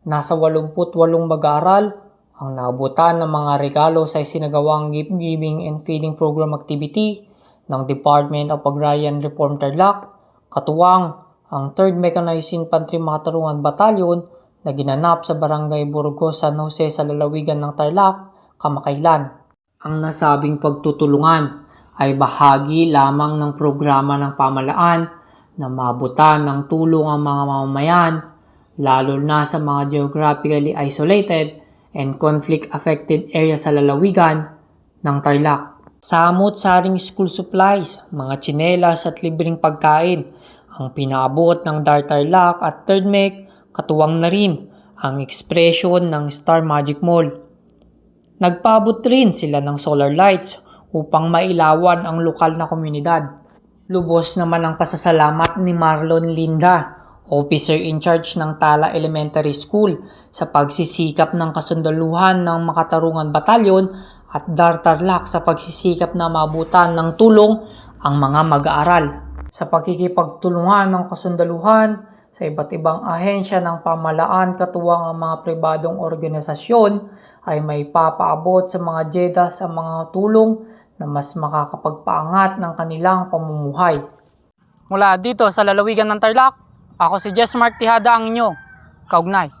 Nasa 88 mag-aaral ang naabutan ng mga regalo sa isinagawang gift giving and feeding program activity ng Department of Agrarian Reform Tarlac, katuwang ang 3rd Mechanized Infantry Matarungan Battalion na ginanap sa Barangay Burgos, San Jose sa lalawigan ng Tarlac, kamakailan. Ang nasabing pagtutulungan ay bahagi lamang ng programa ng pamalaan na maabutan ng tulong ang mga mamamayan, lalo na sa mga geographically isolated and conflict-affected area sa lalawigan ng Tarlac. Samot-saring school supplies, mga tsinelas at libreng pagkain ang pinaabot ng Dar Tarlac at Third Mech katuwang na rin ang ekspresyon ng Star Magic Mall. Nagpaabot rin sila ng solar lights upang mailawan ang lokal na komunidad. Lubos naman ang pasasalamat ni Marlon Linda, officer in charge ng Tala Elementary School sa pagsisikap ng kasundaluhan ng Makatarungan Batalyon at Dar Tarlac sa pagsisikap na mabutan ng tulong ang mga mag-aaral. Sa pakikipagtulungan ng kasundaluhan sa iba't ibang ahensya ng pamalaan katuwang ang mga pribadong organisasyon ay may papaabot sa mga JEDAS ang mga tulong na mas makakapagpaangat ng kanilang pamumuhay. Mula dito sa lalawigan ng Tarlac, ako si Jess Mark Tihada ang inyo. Kaugnay.